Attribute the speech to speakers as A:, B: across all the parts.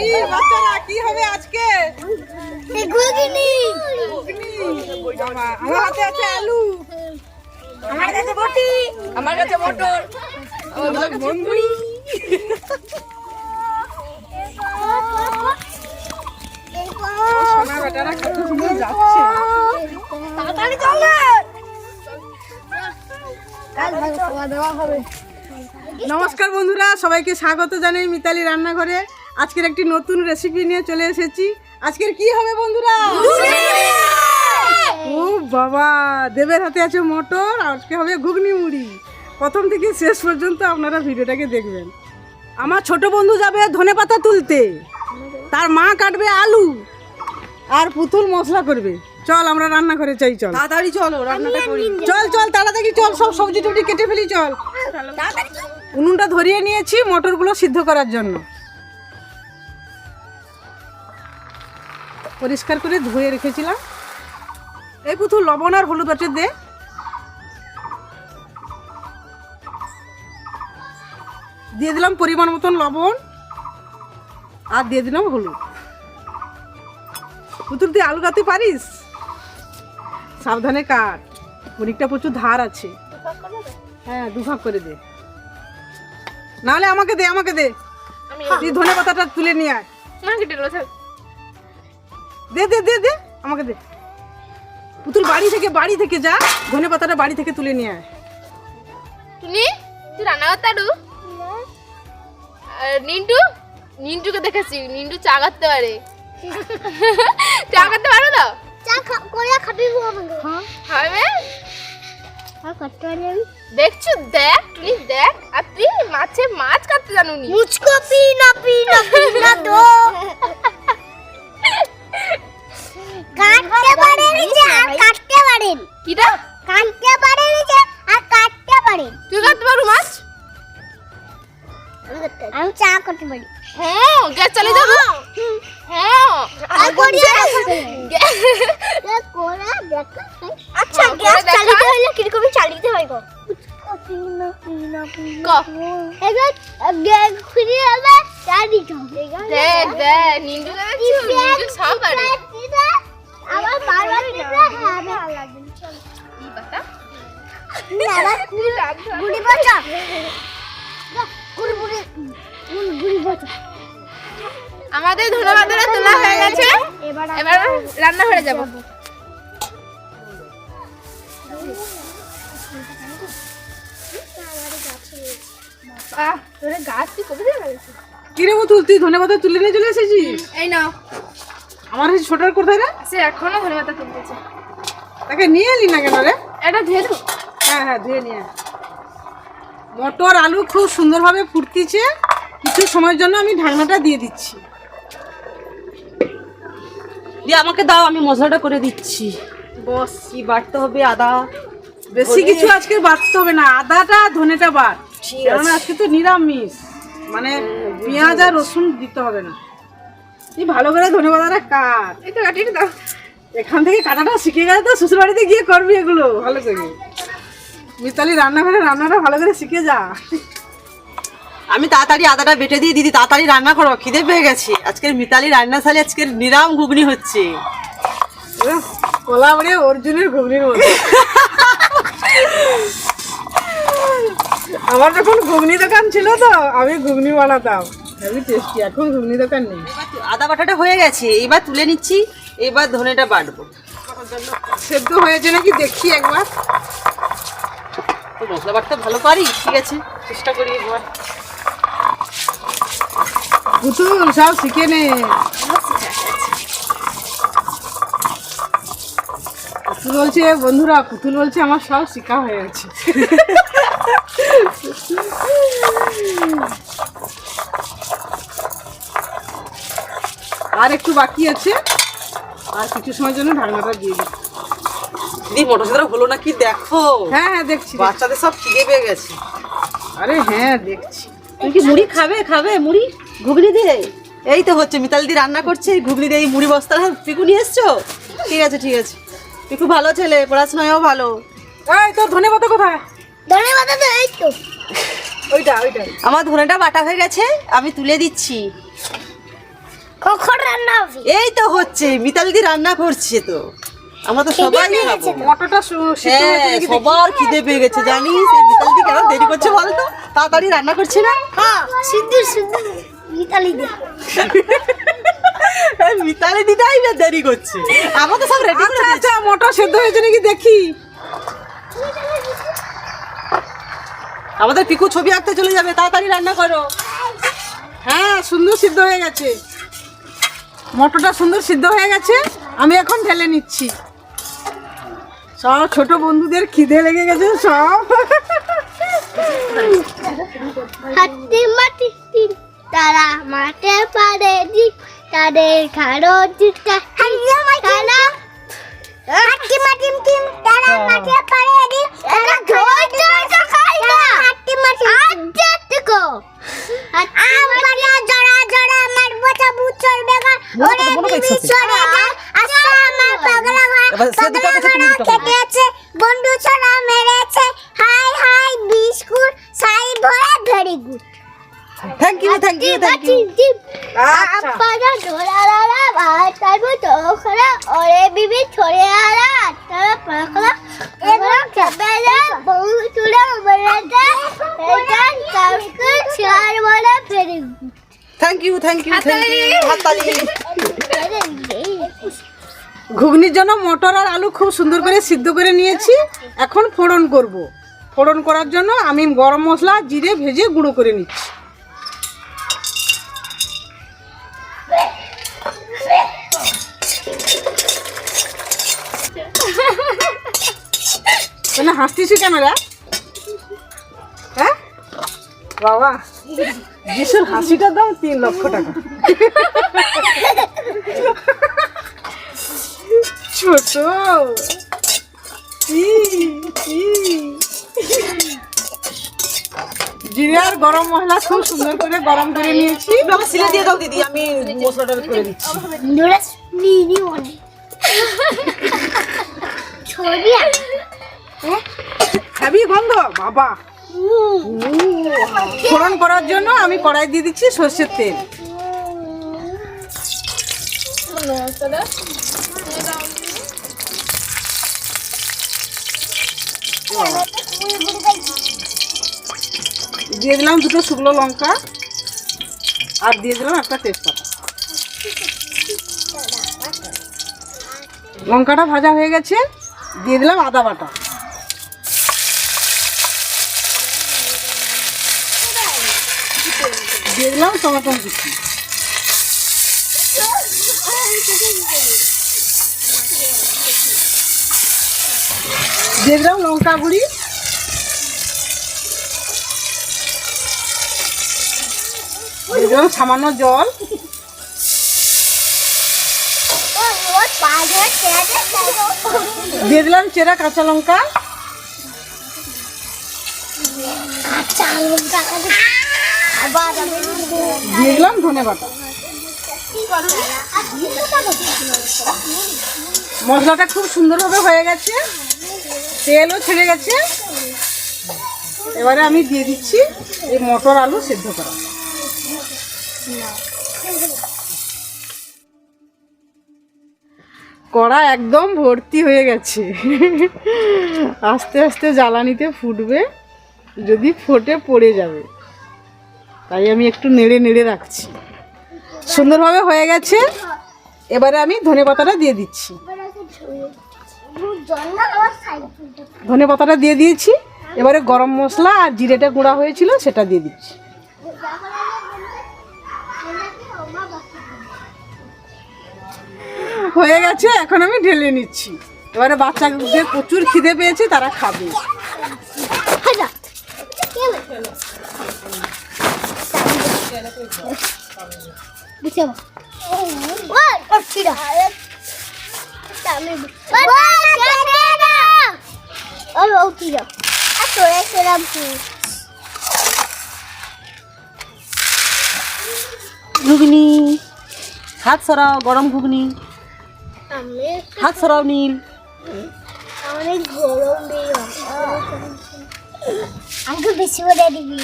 A: কি বাচ্চারা কি হবে আজকে?
B: ঘুগনি।
A: আমার হাতে আছে আলু।
B: আমার কাছে বটি।
C: আমার কাছে মটর।
A: আমার বন্ধু সোনা বেটারা কত সুন্দর যাচ্ছে।
B: তাড়াতাড়ি চল না। কাল ভালো খাওয়া দাওয়া হবে।
A: নমস্কার বন্ধুরা সবাইকে স্বাগত জানাই মিতালি রান্নাঘরে। আজকের একটি নতুন রেসিপি নিয়ে চলে এসেছি। আজকের কি হবে বন্ধুরা? ও বাবা দেবের হাতে আছে মটর আজকে হবে ঘুগনি মুড়ি। প্রথম থেকে শেষ পর্যন্ত আপনারা ভিডিওটাকে দেখবেন। আমার ছোট বন্ধু যাবে ধনে পাতা তুলতে। তার মা কাটবে আলু। আর পুতুল মশলা করবে। চল আমরা রান্না করে চাই চল।
C: তাড়াতাড়ি চলো রান্নাটা করি।
A: চল চল তাড়াতাড়ি চল সব সবজি টবজি কেটে ফেলি চল।
B: চল।
A: উনুনটা ধরিয়ে নিয়েছি মটরগুলো সিদ্ধ করার জন্য। পরিষ্কার করে ধুয়ে রেখেছিলাম। এই পুতুল লবণ আর হলুদ আছে দে। দিয়ে দিলাম পরিমাণ মতন লবণ আর দিয়ে দিলাম হলুদ। পুতুল তুই আলু কাটতে পারিস? সাবধানে কাট। মুড়িটা প্রচুর ধার আছে। হ্যাঁ দুভাগ করে দে। নাহলে আমাকে দে আমাকে দে। তুই ধনে পাতাটা তুলে নিয়ে আয়। দে দে দে দে আমাকে দে। পুতুল বাড়ি থেকে বাড়ি থেকে যা ঘনে পাতাটা বাড়ি থেকে তুলে নিয়ে আয়।
C: তুমি তুই রান্না করতারু নিন্টু নিন্টুকে দেখেছি নিন্টু চা করতে পারে। চা করতে পারো তো?
B: চা করে খাবি আমাকে। হ্যাঁ।
C: হবে দেখছ দেখ তুই দেখ। আর তুই মাছে মাছ কাটতে জানুনি।
B: মুচকো পিনা পিনা পিনা দো। কাটতে পারেন যে আর কাটতে পারেন।
C: কিটা?
B: কাটতে পারেন যে আর কাটতে পারেন।
C: তুই কাটতে পারো মাছ?
B: আমি চা করতে পারি।
C: হ্যাঁ গ্যাস চালিয়ে যাব হ্যাঁ।
B: আর করিয়া আচ্ছা
C: হ্যাঁ,
B: গ্যাস
C: করে দেখা।
B: চালিয়ে হলে কীরকম চালিয়ে হয় গো?
C: দেখ দেখ নিন্টু দেখছ? সব পারে আমাদের ধন্যবাদরা তোলা হয়ে গেছে।
B: এবার
C: রান্না ঘরে যাব। গাছ তুই
A: পাতা তুলে নিয়ে চলে এসেছিস?
C: এই নাও।
A: আমার এই ছোটার কোথায় রে?
C: সে এখনও ধনে পাতা তুলতেছে।
A: তাকে নিয়ে এলি না কেন রে?
C: এটা ধুয়ে দেবো
A: হ্যাঁ হ্যাঁ ধুয়ে নিয়ে মটর আলু খুব সুন্দরভাবে ফুটতিছে। কিছু সময়ের জন্য আমি ঢাকনাটা দিয়ে দিচ্ছি।
D: দিয়ে আমাকে দাও আমি মশলাটা করে দিচ্ছি। বস কি বাটতে হবে আদা?
A: বেশি কিছু আজকে বাড়তে হবে না। আদাটা ধনেটা বাট কেননা আজকে তো নিরামিষ। মানে পেঁয়াজ আর রসুন দিতে হবে না। তুই ভালো করে ধনে পাতাটা কাট।
C: এই তো কাটিয়ে দাও।
A: এখান থেকে কাটাটা শিখে গেলে তো শ্বশুর বাড়িতে গিয়ে করবি এগুলো। ভালো করে। মিতালি রান্নাঘরে রান্নাটা ভালো করে শিখে যা।
D: আমি তাড়াতাড়ি আদাটা বেটে দিয়ে দিদি, তাড়াতাড়ি রান্না করো, খিদে পেয়ে গেছি। আজকের মিতালি রান্না সালে আজকের নিরাম ঘুগনি হচ্ছে।
A: কলা বড়ে অর্জুনের ঘুগনির মতো। আমার যখন ঘুগনি দোকান ছিল তো, আমি ঘুগনি বানাতাম। হেবি টেস্টি এখন ঘুগনি দোকান নেই।
D: আদা বাটাটা হয়ে গেছে, এবার তুলে নিচ্ছি, এবার ধনেটা বাটবো।
A: সেদ্ধ হয়েছে নাকি দেখি একবার।
D: মশলা বাটতে ভালো পারি, ঠিক আছে, চেষ্টা করি একবার।
A: পুতুল সব শিখে নে। পুতুল বলছে বন্ধুরা পুতুল বলছে, আমার সব শিখা হয়ে গেছে। আর একটু বাকি আছে। আর কিছু সময়ের জন্য ঢাকনাটা দিয়ে দিই
D: দিদি মটর হলো না কি? দেখো।
A: হ্যাঁ হ্যাঁ দেখছি।
D: বাচ্চাদের সব খিদে পেয়ে গেছে।
A: আরে হ্যাঁ দেখছি।
D: তুমি কি মুড়ি খাবে? খাবে? মুড়ি? ঘুগনি দিয়ে? এই তো হচ্ছে মিতাল দি রান্না করছে। এই ঘুগনি দিয়ে এই মুড়ি বস্তা। পিকু নিয়ে এসছো? ঠিক আছে ঠিক আছে। পিকু ভালো ছেলে পড়াশোনায়ও ভালো।
A: এই তোর ধনে পাতা কোথায়?
B: ধন্যবাদ দাদা এই তো।
A: ওইটা ওইটা
D: আমার ধনেটা বাটা হয়ে গেছে আমি তুলে দিচ্ছি।
B: কখন রান্না হবে?
D: এই তো হচ্ছে মিতালিদি রান্না করছে তো। আমরা তো সবাই খাব।
A: মটরটা সু- সিদ্ধ হয়েছে
D: হ্যাঁ সবার খিদে পেয়ে গেছে জানিস? এই মিতালিদি কেন দেরি করছে বলতো? তাড়াতাড়ি রান্না করছে না?
B: হ্যাঁ। সিদ্ধু সিদ্ধু। মিতালি দে
D: এই মিতালি দিদাই না দেরি করছে। আমরা তো সব রেডি করে
A: আচ্ছা আচ্ছা মটর সেদ্ধ হয়েছে নাকি দেখি।
D: আমাদের পিকু ছবি আঁকতে চলে যাবে তাড়াতাড়ি রান্না করো।
A: হ্যাঁ সুন্দর সিদ্ধ হয়ে গেছে। মটরটা সুন্দর সিদ্ধ হয়ে গেছে আমি এখন ঢেলে নিচ্ছি। সব ছোট বন্ধুদের খিদে লেগে গেছে সব।
B: হাতি মাটি তারা মাঠে পারে দি তাদের খাড়ো দিটা তারা হাতি মাটি তিন তারা মাঠে পারে দি তারা ঘর জড়া না হাতি মাটি দেখো আমরা বেগা ওরে
D: বলো তো
B: বিবি
D: একসাথে।
B: চড়ে যা আচ্ছা আমার পাগলা
D: দুটো
B: পাগলা
D: কথা থ্যাংক ইউ থ্যাংক ইউ হাততালি।
A: ঘুগনির জন্য মটর আর আলু খুব সুন্দর করে সিদ্ধ করে নিয়েছি। এখন ফোড়ন করব। ফোড়ন করার জন্য আমি গরম মশলা জিরে ভেজে গুঁড়ো করে নিচ্ছি। কেন হাসতেছি ক্যামেরা। হ্যাঁ? বাবা। যিশুর হাসিটার দাম তিন লক্ষ টাকা। ছোট। ই, ই। আর গরম মশলা খুব সুন্দর করে গরম করে নিয়েছি।
D: বাবা সিলে দিয়ে দাও দিদি আমি মশলাটা করে দিচ্ছি।
B: নিনি ওনে ছড়ি
A: হ্যাভি গন্ধ বাবা। ফোড়ন করার জন্য আমি কড়াই দিয়ে দিচ্ছি সর্ষের তেল। দিয়ে দিলাম দুটো শুকনো লঙ্কা আর দিয়ে দিলাম একটা তেজপাতা। লঙ্কাটা ভাজা হয়ে গেছে, দিয়ে দিলাম আদা বাটা। দিয়ে দিলাম টমেটো কুচি দিয়ে দিলাম লঙ্কা গুঁড়ি। দিয়ে সামান্য জল। দিয়ে দিলাম চেরা কাঁচা লঙ্কা। দিয়ে ধনে মশলাটা খুব সুন্দরভাবে হয়ে গেছে। তেলও ছেড়ে গেছে। এবারে আমি দিয়ে দিচ্ছি এই মটর আলু সেদ্ধ করা। কড়া একদম ভর্তি হয়ে গেছে। আস্তে আস্তে জ্বালানিতে ফুটবে। যদি ফোটে পড়ে যাবে। তাই আমি একটু নেড়ে নেড়ে রাখছি। সুন্দরভাবে হয়ে গেছে। এবারে আমি ধনে পাতাটা দিয়ে দিচ্ছি। ধনে পাতাটা দিয়ে দিয়েছি। এবারে গরম মশলা আর জিরেটা গুঁড়া হয়েছিল সেটা দিয়ে দিচ্ছি। হয়ে গেছে, এখন আমি ঢেলে নিচ্ছি। এবারে বাচ্চাদের প্রচুর খিদে পেয়েছে, তারা খাবে।
D: ঘুগনি। হাত সরাও গরম ঘুগনি। হাত সরাও নীল।
B: অনেক গরম আমাকে বেশি করে দিবি।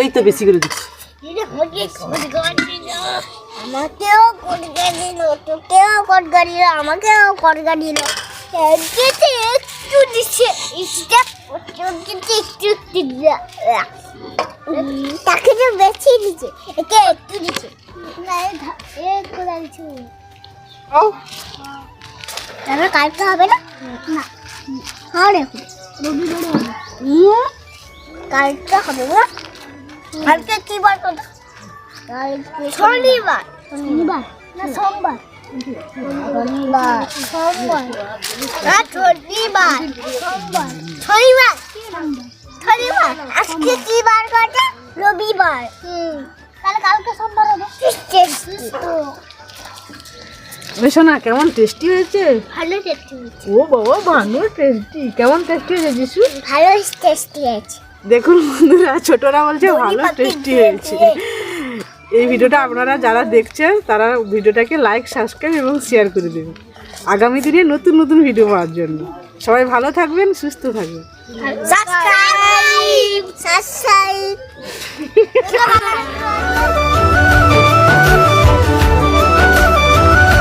D: এই তো বেশি করে দিচ্ছি।
B: আমাকেও কটকা দিল তোকেও কটকা দিল আমাকেও কটকা দিল একটু দিচ্ছে একটু তাকে তো দিচ্ছে একে একটু দিচ্ছে। তাহলে কালকে হবে না? না। হ্যাঁ দেখো। হবে কালকে হবে না। কালকে কি বার কথা? কালকে শনিবার। শনিবার? না সোমবার। শনিবার। সোমবার। না শনিবার। সোমবার শনিবার। শনিবার। আজকে কি বার কথা? রবিবার। হুম। তাহলে কালকে সোমবার হবে।
A: বেশো কেমন টেস্টি হয়েছে?
B: ভালো টেস্টি হয়েছে।
A: ও বাবা ভালো টেস্টি। কেমন টেস্টি হয়েছে যিশু?
B: ভালো টেস্টি আছে
A: দেখুন বন্ধুরা ছোটরা বলছে ভালো টেস্টি হয়েছে। এই ভিডিওটা আপনারা যারা দেখছেন তারা ভিডিওটাকে লাইক সাবস্ক্রাইব এবং শেয়ার করে দেবেন। আগামী দিনে নতুন নতুন ভিডিও পাওয়ার জন্য। সবাই ভালো থাকবেন সুস্থ থাকবেন।
B: Subscribe subscribe